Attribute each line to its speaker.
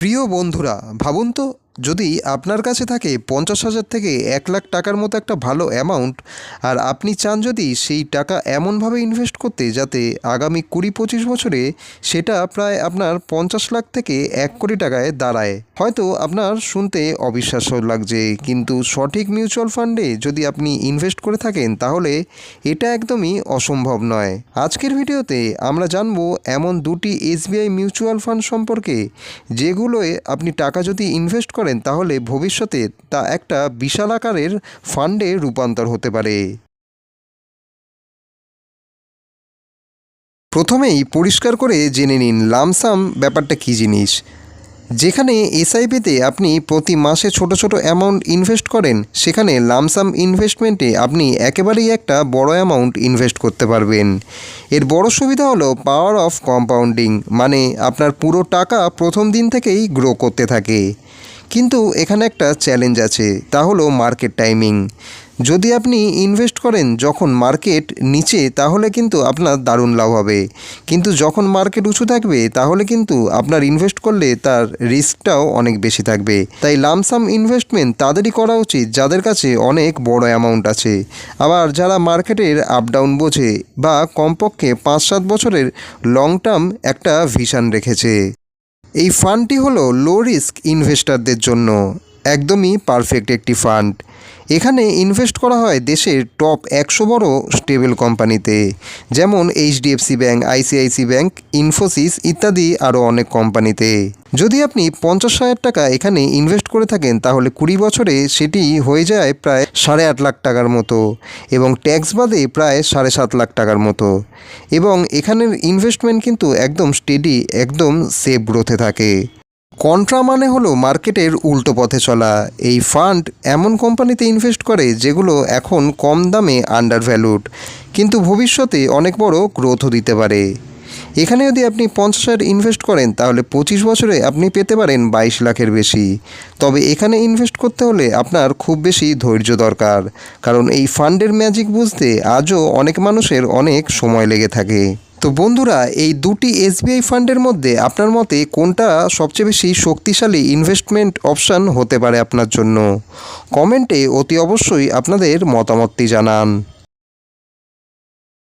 Speaker 1: প্রিয় বন্ধুরা ভাবুন তো যদি আপনার কাছে থাকে পঞ্চাশ হাজার থেকে এক লাখ টাকার মতো একটা ভালো অ্যামাউন্ট আর আপনি চান যদি সেই টাকা এমনভাবে ইনভেস্ট করতে যাতে আগামী কুড়ি পঁচিশ বছরে সেটা প্রায় আপনার পঞ্চাশ লাখ থেকে এক কোটি টাকায় দাঁড়ায়। হয়তো আপনার শুনতে অবিশ্বাস্য লাগছে, কিন্তু সঠিক মিউচুয়াল ফান্ডে যদি আপনি ইনভেস্ট করে থাকেন তাহলে এটা একদমই অসম্ভব নয়। আজকের ভিডিওতে আমরা জানব এমন দুটি এসবিআই মিউচুয়াল ফান্ড সম্পর্কে, যেগুলোয় আপনি টাকা যদি ইনভেস্ট করেন তাহলে ভবিষ্যতে তা একটা বিশাল আকারের ফান্ডে রূপান্তর হতে পারে। প্রথমেই পরিষ্কার করে জেনে নিন লামসাম ব্যাপারটা কী জিনিস। যেখানে এসআইপিতে আপনি প্রতি মাসে ছোট ছোট অ্যামাউন্ট ইনভেস্ট করেন, সেখানে লামসাম ইনভেস্টমেন্টে আপনি একেবারেই একটা বড় অ্যামাউন্ট ইনভেস্ট করতে পারবেন। এর বড় সুবিধা হলো পাওয়ার অফ কম্পাউন্ডিং মানে আপনার পুরো টাকা প্রথম দিন থেকেই গ্রো করতে থাকে। কিন্তু এখানে একটা চ্যালেঞ্জ আছে, তা হলো মার্কেট টাইমিং যদি আপনি ইনভেস্ট করেন যখন মার্কেট নিচে, তাহলে কিন্তু আপনার দারুণ লাভ হবে। কিন্তু যখন মার্কেট উঁচু থাকবে, তাহলে কিন্তু আপনার ইনভেস্ট করলে তার রিস্কটাও অনেক বেশি থাকবে। তাই লামসাম ইনভেস্টমেন্ট তাদেরই করা উচিত, যাদের কাছে অনেক বড় অ্যামাউন্ট আছে। আবার যারা মার্কেটের আপ ডাউন বোঝে বা কমপক্ষে পাঁচ সাত বছরের লং টার্ম একটা ভিশন রেখেছে। এই ফান্ডটি হলো লো রিস্ক ইনভেস্টারদের জন্য। একদমই পারফেক্ট একটি ফান্ড এখানে ইনভেস্ট করা হয় দেশের টপ একশো বড় স্টেবল কোম্পানিতে যেমন HDFC bank ICICI bank Infosys ইত্যাদি আরও অনেক কোম্পানিতে যদি আপনি পঞ্চাশ হাজার টাকা এখানে ইনভেস্ট করে থাকেন, তাহলে কুড়ি বছরে সেটি হয়ে যায় প্রায় সাড়ে আট লাখ টাকার মতো এবং ট্যাক্স বাদে প্রায় সাড়ে সাত লাখ টাকার মতো। এবং এখানের ইনভেস্টমেন্ট কিন্তু একদম স্টেডি একদম সেফ গ্রোথে থাকে। কন্ট্রা মানে হলো মার্কেটের উল্টো পথে চলা। এই ফান্ড এমন কোম্পানিতে ইনভেস্ট করে যেগুলো এখন কম দামে আন্ডার ভ্যালুড কিন্তু ভবিষ্যতে অনেক বড় গ্রোথও দিতে পারে। এখানে যদি আপনি পঞ্চাশ হাজার ইনভেস্ট করেন, তাহলে পঁচিশ বছরে আপনি পেতে পারেন বাইশ লাখের বেশি। তবে এখানে ইনভেস্ট করতে হলে আপনার খুব বেশি ধৈর্য দরকার, কারণ এই ফান্ডের ম্যাজিক বুঝতে আজও অনেক মানুষের অনেক সময় লেগে থাকে। তো বন্ধুরা, এই দুটি এসবিআই ফান্ডের মধ্যে আপনার মতে কোনটা সবচেয়ে বেশি শক্তিশালী ইনভেস্টমেন্ট অপশান হতে পারে আপনার জন্য? কমেন্টে অতি অবশ্যই আপনাদের মতামতটি জানান।